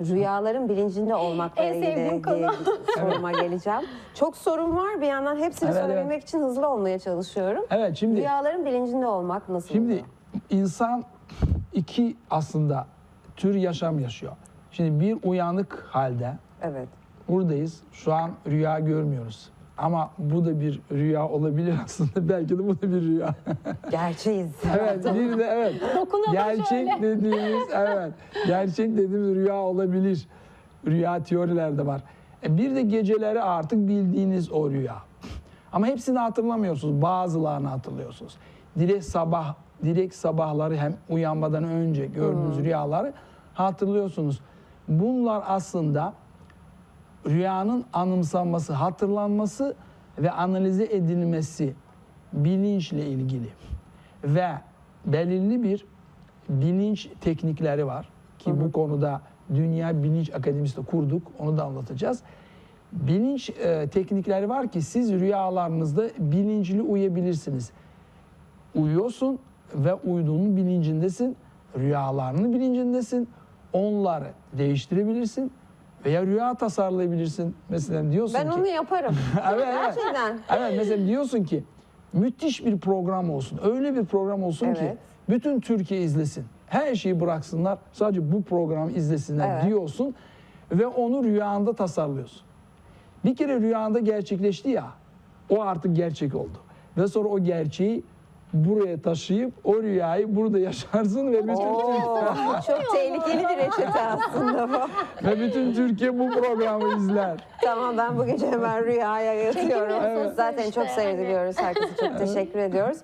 Rüyaların bilincinde olmakla En ilgili konu. soruma geleceğim. Çok sorun var bir yandan hepsini Evet, sorabilmek evet. için hızlı olmaya çalışıyorum. Evet şimdi Rüyaların bilincinde olmak nasıl şimdi oluyor? insan iki aslında tür yaşam yaşıyor. Şimdi bir uyanık halde Evet. buradayız. Şu an rüya görmüyoruz. Ama bu da bir rüya olabilir aslında. Belki de bu da bir rüya. Gerçeğiz. evet, bir de evet. Dokunalım Gerçek şöyle. dediğimiz evet. Gerçek dediğimiz rüya olabilir. Rüya teorileri de var. E, bir de geceleri artık bildiğiniz o rüya. Ama hepsini hatırlamıyorsunuz. Bazılarını hatırlıyorsunuz. Direkt sabah, direkt sabahları hem uyanmadan önce gördüğünüz rüyaları hatırlıyorsunuz. Bunlar aslında rüyanın anımsanması, hatırlanması ve analize edilmesi bilinçle ilgili ve belirli bir bilinç teknikleri var ki bu konuda Dünya Bilinç Akademisi de kurduk. Onu da anlatacağız. Bilinç e, teknikleri var ki siz rüyalarınızda bilinçli uyuyabilirsiniz. Uyuyorsun ve uyuduğunun bilincindesin. Rüyalarının bilincindesin. Onları değiştirebilirsin veya rüya tasarlayabilirsin. Mesela diyorsun Ben ki onu yaparım. evet. Gerçekten. Evet mesela diyorsun ki müthiş bir program olsun. Öyle bir program olsun ki Evet. bütün Türkiye izlesin. Her şeyi bıraksınlar. Sadece bu programı izlesinler Evet. diyorsun ve onu rüyanda tasarlıyorsun. Bir kere rüyanda gerçekleşti ya. O artık gerçek oldu. Ve sonra o gerçeği buraya taşıyıp o rüyayı burada yaşarsın ve bütün Oo, çok tehlikeli bir reçete aslında bu. ve bütün Türkiye bu programı izler. Tamam ben bu gece hemen rüyaya yatıyorum. Çekemiyorsun Zaten işte, çok hani. seyrediyoruz. Herkese çok teşekkür ediyoruz.